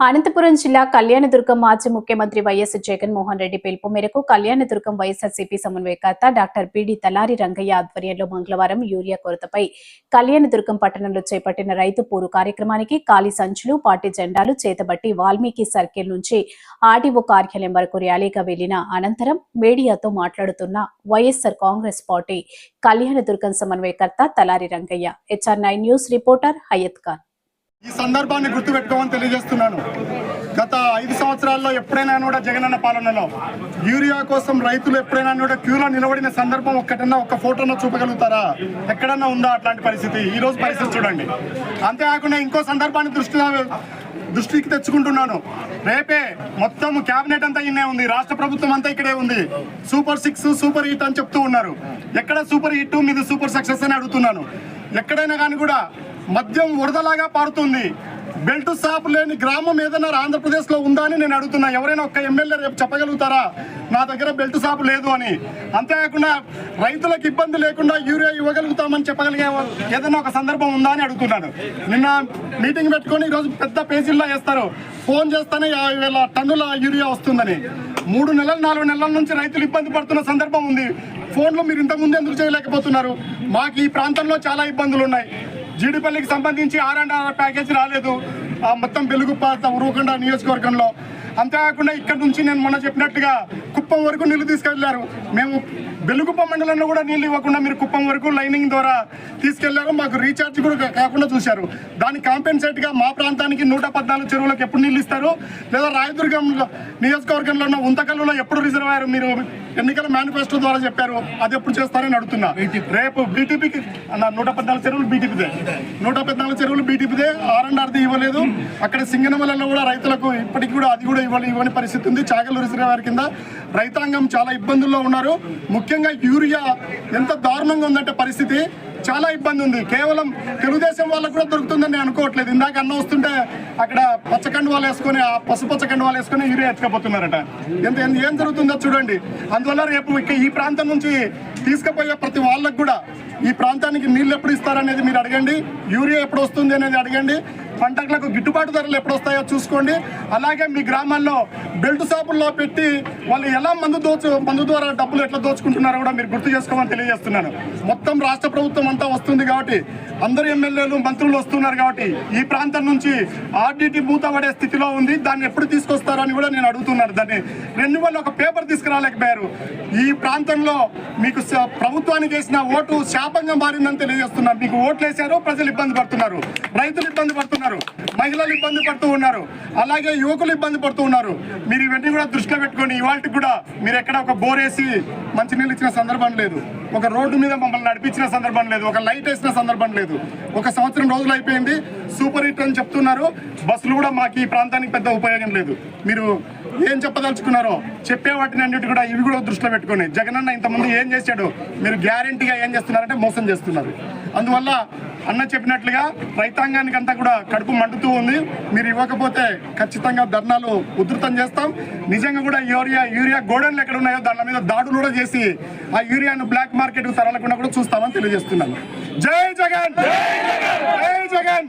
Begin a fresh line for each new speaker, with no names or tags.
అనంతపురం జిల్లా కళ్యాణదుర్గం మాజీ ముఖ్యమంత్రి వైఎస్ జగన్మోహన్ రెడ్డి పిలుపు మేరకు కళ్యాణదుర్గం వైఎస్ఆర్సీపీ సమన్వయకర్త డాక్టర్ బిడి తలారి రంగయ్య ఆధ్వర్యంలో మంగళవారం యూరియా కొరతపై కళ్యాణదుర్గం పట్టణంలో చేపట్టిన రైతు పూరు కార్యక్రమానికి ఖాళీ సంచులు పార్టీ జెండాలు చేతబట్టి వాల్మీకి సర్కిల్ నుంచి ఆర్డీఓ కార్యాలయం వరకు ర్యాలీగా వెళ్ళిన అనంతరం మీడియాతో మాట్లాడుతున్న వైఎస్ఆర్ కాంగ్రెస్ పార్టీ కళ్యాణదుర్గం సమన్వయకర్త Talari Rangaiah HR nine News reporter Hayat Khan.
ఈ సందర్భాన్ని గుర్తుపెట్టుకోమని తెలియజేస్తున్నాను. గత ఐదు సంవత్సరాల్లో ఎప్పుడైనా కూడా జగనన్న పాలనలో యూరియా కోసం రైతులు ఎప్పుడైనా కూడా క్యూలో నిలబడిన సందర్భం ఒక్కటన్నా ఒక్క ఫోటోను చూపగలుగుతారా? ఎక్కడన్నా ఉందా అట్లాంటి పరిస్థితి? ఈ రోజు పరిస్థితి చూడండి. అంతేకాకుండా ఇంకో సందర్భాన్ని దృష్టిలో దృష్టికి తెచ్చుకుంటున్నాను. రేపే మొత్తం క్యాబినెట్ అంతా ఇన్నే ఉంది. రాష్ట్ర ప్రభుత్వం అంతా ఇక్కడే ఉంది. సూపర్ సిక్స్ సూపర్ హిట్ అని చెప్తూ ఉన్నారు. ఎక్కడ సూపర్ హిట్? మీద సూపర్ సక్సెస్ అని అడుగుతున్నాను. ఎక్కడైనా కానీ కూడా మద్యం వరదలాగా పారుతుంది. బెల్ట్ షాప్ లేని గ్రామం ఏదైనా ఆంధ్రప్రదేశ్లో ఉందా అని నేను అడుగుతున్నా. ఎవరైనా ఒక్క ఎమ్మెల్యే రేపు చెప్పగలుగుతారా? నా దగ్గర బెల్ట్ షాప్ లేదు అని. అంతేకాకుండా రైతులకు ఇబ్బంది లేకుండా యూరియా ఇవ్వగలుగుతామని చెప్పగలిగే ఏదైనా ఒక సందర్భం ఉందా అని అడుగుతున్నాను. నిన్న మీటింగ్ పెట్టుకొని ఈరోజు పెద్ద పేజీల్లో వేస్తారు. ఫోన్ చేస్తానే యాభై వేల టన్నుల యూరియా వస్తుందని. మూడు నెలలు నాలుగు నెలల నుంచి రైతులు ఇబ్బంది పడుతున్న సందర్భం ఉంది. ఫోన్లో మీరు ఇంతకుముందు ఎందుకు చేయలేకపోతున్నారు? మాకు ఈ ప్రాంతంలో చాలా ఇబ్బందులు ఉన్నాయి. జీడిపల్లికి సంబంధించి ఆర్ అండ్ ఆర్ ప్యాకేజ్ రాలేదు. ఆ మొత్తం వెలుగుపాత ఉరవకుండా నియోజకవర్గంలో అంతేకాకుండా ఇక్కడ నుంచి నేను మొన్న చెప్పినట్టుగా కుప్పం వరకు నీళ్ళు తీసుకెళ్ళారు. మేము వెలుగుప్ప మండలంలో కూడా నీళ్ళు ఇవ్వకుండా మీరు కుప్పం వరకు లైనింగ్ ద్వారా తీసుకెళ్ళారు. మాకు రీఛార్జ్ కూడా కాకుండా చూశారు. దానికి కాంపెన్సేట్గా మా ప్రాంతానికి నూట పద్నాలుగు చెరువులకు ఎప్పుడు నీళ్ళు ఇస్తారు? లేదా రాయదుర్గం నియోజకవర్గంలో ఉన్న ఉంతకల్లులో ఎప్పుడు రిజర్వాయర్ మీరు? ఎన్నికల మేనిఫెస్టో ద్వారా చెప్పారు అది ఎప్పుడు చేస్తారని అడుగుతున్నా. రేపు బీటీపీకి అన్న నూట పద్నాలుగు చెరువులు బీటీపీదే. నూట పద్నాలుగు చెరువులు బీటీపీదే ఆర్ అండ్ ఆర్ది ఇవ్వలేదు. అక్కడ సింగనమలలో కూడా రైతులకు ఇప్పటికి కూడా అది కూడా ఇవ్వని ఇవ్వని పరిస్థితి ఉంది. చాగలు రిజర్వాయర్ కింద రైతాంగం చాలా ఇబ్బందుల్లో ఉన్నారు. ముఖ్యంగా యూరియా ఎంత దారుణంగా ఉందంటే పరిస్థితి. చాలా ఇబ్బంది ఉంది. కేవలం తెలుగుదేశం వాళ్ళకు కూడా దొరుకుతుందని నేను అనుకోవట్లేదు. ఇందాక అన్న వస్తుంటే అక్కడ పచ్చకండు వాళ్ళు వేసుకొని ఆ పసుపు పచ్చకండు వాళ్ళు వేసుకొని యూరియా ఎత్తుకపోతున్నారట. ఎంత ఎంత- ఏం జరుగుతుందో చూడండి. అందువల్ల రేపు ఇక ఈ ప్రాంతం నుంచి తీసుకుపోయే ప్రతి వాళ్ళకు కూడా ఈ ప్రాంతానికి నీళ్ళు ఎప్పుడు ఇస్తారనేది మీరు అడగండి. యూరియా ఎప్పుడు వస్తుంది అనేది అడగండి. పంటలకు గిట్టుబాటు ధరలు ఎప్పుడు వస్తాయో చూసుకోండి. అలాగే మీ గ్రామాల్లో బెల్ట్ షాపుల్లో పెట్టి వాళ్ళు ఎలా మందు దోచు మందు ద్వారా డబ్బులు ఎట్లా దోచుకుంటున్నారో కూడా మీరు గుర్తు చేసుకోమని తెలియజేస్తున్నాను. మొత్తం రాష్ట్ర ప్రభుత్వం అంతా వస్తుంది కాబట్టి అందరు ఎమ్మెల్యేలు మంత్రులు వస్తున్నారు కాబట్టి ఈ ప్రాంతం నుంచి ఆర్డీటీ మూత పడే స్థితిలో ఉంది. దాన్ని ఎప్పుడు తీసుకొస్తారని కూడా నేను అడుగుతున్నాను. దాన్ని రెండు ఒక పేపర్ తీసుకురాలేకపోయారు. ఈ ప్రాంతంలో మీకు ప్రభుత్వానికి వేసిన ఓటు శాపంగా మారిందని తెలియజేస్తున్నారు మీకు ఓట్లు వేశారు ప్రజలు ఇబ్బంది పడుతున్నారు. రైతులు ఇబ్బంది పడుతున్నారు. మహిళలు ఇబ్బంది పడుతూ ఉన్నారు. అలాగే యువకులు ఇబ్బంది పడుతూ ఉన్నారు. మీరు ఇవన్నీ కూడా దృష్టిలో పెట్టుకొని ఇవాళకి కూడా మీరు ఎక్కడ ఒక బోర్ వేసి మంచినీళ్ళు ఇచ్చిన సందర్భం లేదు. ఒక రోడ్డు మీద మమ్మల్ని నడిపించిన సందర్భం లేదు. ఒక లైట్ వేసిన సందర్భం లేదు. ఒక సంవత్సరం రోజులు అయిపోయింది. సూపర్ హిట్ అని చెప్తున్నారు. బస్సులు కూడా మాకు ఈ ప్రాంతానికి పెద్ద ఉపయోగం లేదు. మీరు ఏం చెప్పదలుచుకున్నారో చెప్పే వాటిని అన్నిటి కూడా ఇవి కూడా దృష్టిలో పెట్టుకొని. జగనన్న ఇంతకుముందు ఏం చేశాడు? మీరు గ్యారంటీగా ఏం చేస్తున్నారంటే మోసం చేస్తున్నారు. అందువల్ల అన్న చెప్పినట్లుగా రైతాంగానికి అంతా కూడా కడుపు మండుతూ ఉంది. మీరు ఇవ్వకపోతే ఖచ్చితంగా ధర్నాలు ఉధృతం చేస్తాం. నిజంగా కూడా యూరియా యూరియా గోడౌన్లు ఎక్కడ ఉన్నాయో దాని మీద దాడులు కూడా చేసి ఆ యూరియాను బ్లాక్ మార్కెట్కు తరలకుండా కూడా చూస్తామని తెలియజేస్తున్నాను. జై జగన్! జై జగన్!